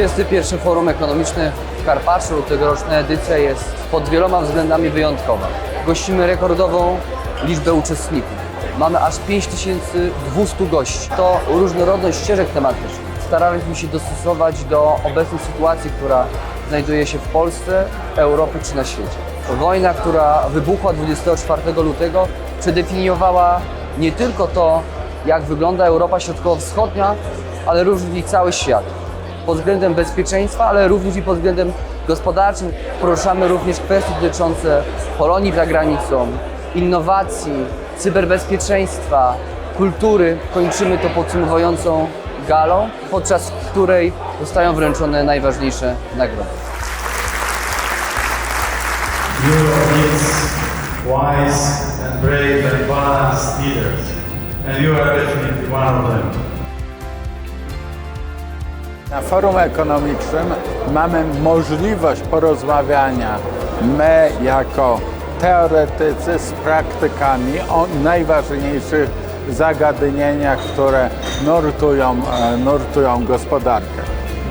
21 Forum Ekonomiczne w Karpaczu. Tegoroczna edycja jest pod wieloma względami wyjątkowa. Gościmy rekordową liczbę uczestników. Mamy aż 5200 gości. To różnorodność ścieżek tematycznych. Staraliśmy się dostosować do obecnej sytuacji, która znajduje się w Polsce, Europie czy na świecie. Wojna, która wybuchła 24 lutego, przedefiniowała nie tylko to, jak wygląda Europa Środkowo-Wschodnia, ale również cały świat. Pod względem bezpieczeństwa, ale również i pod względem gospodarczym. Poruszamy również kwestie dotyczące Polonii za granicą, innowacji, cyberbezpieczeństwa, kultury. Kończymy to podsumowującą galą, podczas której zostają wręczone najważniejsze nagrody. Europe needs wise and brave and balanced leaders, and you are definitely one of them. Na forum ekonomicznym mamy możliwość porozmawiania my jako teoretycy z praktykami o najważniejszych zagadnieniach, które nurtują, e, nurtują gospodarkę.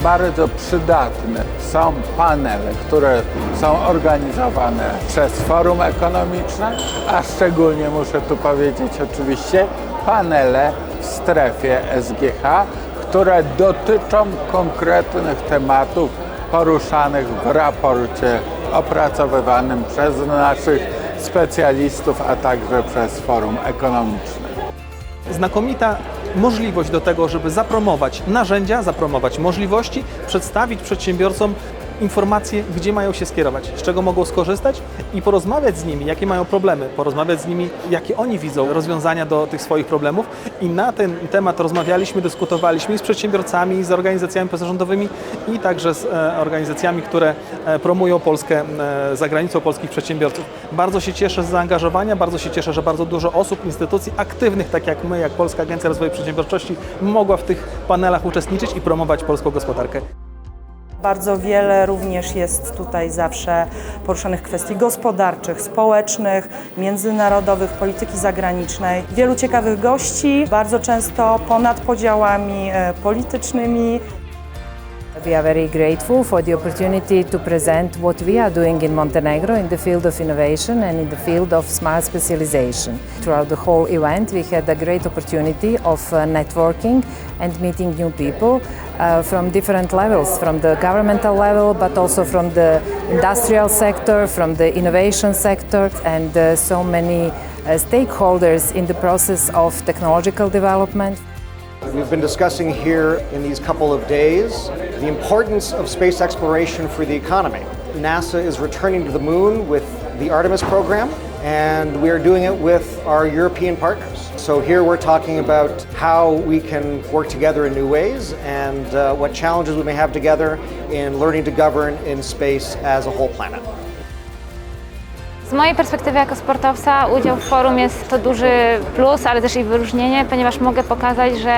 Bardzo przydatne są panele, które są organizowane przez forum ekonomiczne, a szczególnie muszę tu powiedzieć oczywiście panele w strefie SGH, które dotyczą konkretnych tematów poruszanych w raporcie opracowywanym przez naszych specjalistów, a także przez forum ekonomiczne. znakomita możliwość do tego, żeby zapromować narzędzia, zapromować możliwości, przedstawić przedsiębiorcom informacje, gdzie mają się skierować, z czego mogą skorzystać i porozmawiać z nimi, jakie mają problemy, porozmawiać z nimi, jakie oni widzą rozwiązania do tych swoich problemów. I na ten temat rozmawialiśmy, dyskutowaliśmy z przedsiębiorcami, z organizacjami pozarządowymi i także z e, organizacjami, które e, promują Polskę e, za granicą polskich przedsiębiorców. Bardzo się cieszę z zaangażowania, bardzo się cieszę, że bardzo dużo osób, instytucji aktywnych, tak jak my, jak Polska Agencja Rozwoju Przedsiębiorczości, mogła w tych panelach uczestniczyć i promować polską gospodarkę. Bardzo wiele również jest tutaj zawsze poruszanych kwestii gospodarczych, społecznych, międzynarodowych, polityki zagranicznej. Wielu ciekawych gości, bardzo często ponad podziałami e, politycznymi. We are very grateful for the opportunity to present what we are doing in Montenegro in the field of innovation and in the field of smart specialization. Throughout the whole event, we had a great opportunity of uh, networking and meeting new people uh, from different levels, from the governmental level, but also from the industrial sector, from the innovation sector, and uh, so many uh, stakeholders in the process of technological development. We've been discussing here in these couple of days the importance of space exploration for the economy. NASA is returning to the moon with the Artemis program, and we are doing it with our European partners. So here we're talking about how we can work together in new ways and uh, what challenges we may have together in learning to govern in space as a whole planet. Z mojej perspektywy jako sportowca udział w forum jest to duży plus, ale też i wyróżnienie, ponieważ mogę pokazać, że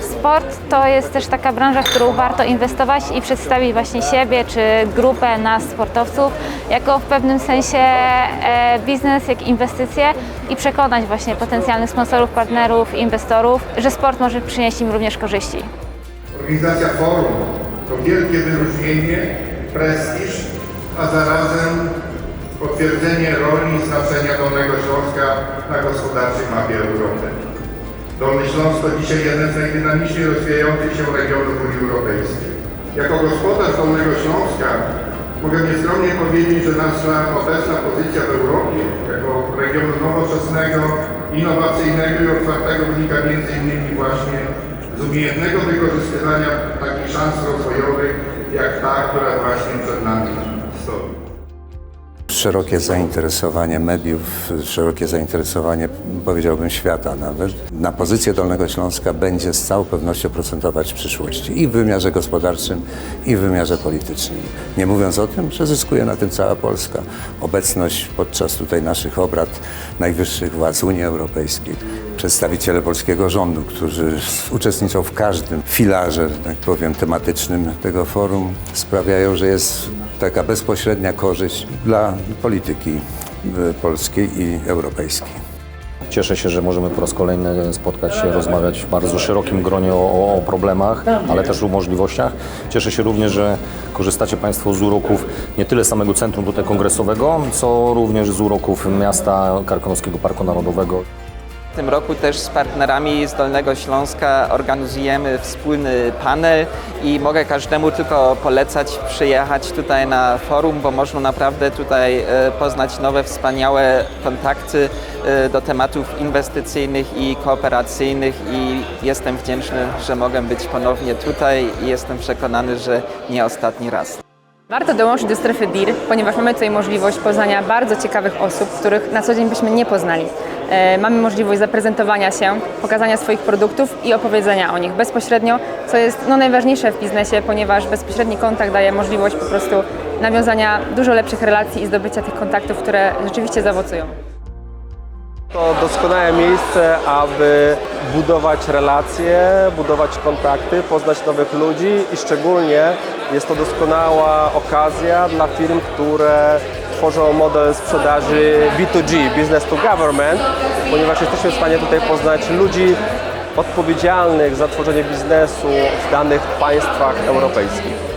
sport to jest też taka branża, w którą warto inwestować i przedstawić właśnie siebie czy grupę nas sportowców jako w pewnym sensie e, biznes, jak inwestycje i przekonać właśnie potencjalnych sponsorów, partnerów, inwestorów, że sport może przynieść im również korzyści. Organizacja forum to wielkie wyróżnienie, prestiż, a zarazem potwierdzenie roli znaczenia Dolnego Śląska na gospodarczej mapie Europy. Dolny Śląsk to dzisiaj jeden z najdynamiczniej rozwijających się regionów Unii Europejskiej. Jako gospodarz Dolnego Śląska mogę nieskromnie powiedzieć, że nasza obecna pozycja w Europie jako regionu nowoczesnego, innowacyjnego i otwartego wynika innymi właśnie z umiejętnego wykorzystywania takich szans rozwojowych jak ta, która właśnie przed nami. Szerokie zainteresowanie mediów, szerokie zainteresowanie, powiedziałbym, świata nawet. Na pozycję Dolnego Śląska będzie z całą pewnością procentować w przyszłości i w wymiarze gospodarczym, i w wymiarze politycznym. Nie mówiąc o tym, że zyskuje na tym cała Polska. Obecność podczas tutaj naszych obrad najwyższych władz Unii Europejskiej, przedstawiciele polskiego rządu, którzy uczestniczą w każdym filarze, tak powiem, tematycznym tego forum, sprawiają, że jest taka bezpośrednia korzyść dla polityki y, polskiej i europejskiej. Cieszę się, że możemy po raz kolejny spotkać się, rozmawiać w bardzo szerokim gronie o, o problemach, ale też o możliwościach. Cieszę się również, że korzystacie Państwo z uroków nie tyle samego centrum tutaj kongresowego, co również z uroków miasta Karkonoskiego Parku Narodowego. W tym roku też z partnerami z Dolnego Śląska organizujemy wspólny panel i mogę każdemu tylko polecać przyjechać tutaj na forum, bo można naprawdę tutaj e, poznać nowe, wspaniałe kontakty e, do tematów inwestycyjnych i kooperacyjnych i jestem wdzięczny, że mogę być ponownie tutaj i jestem przekonany, że nie ostatni raz. Warto dołączyć do strefy DIR, ponieważ mamy tutaj możliwość poznania bardzo ciekawych osób, których na co dzień byśmy nie poznali. E, Mamy możliwość zaprezentowania się, pokazania swoich produktów i opowiedzenia o nich bezpośrednio, co jest no, najważniejsze w biznesie, ponieważ bezpośredni kontakt daje możliwość po prostu nawiązania dużo lepszych relacji i zdobycia tych kontaktów, które rzeczywiście zaowocują. To doskonałe miejsce, aby budować relacje, budować kontakty, poznać nowych ludzi i szczególnie jest to doskonała okazja dla firm, które tworzą model sprzedaży B2G, Business to Government, ponieważ jesteśmy w stanie tutaj poznać ludzi odpowiedzialnych za tworzenie biznesu w danych państwach europejskich.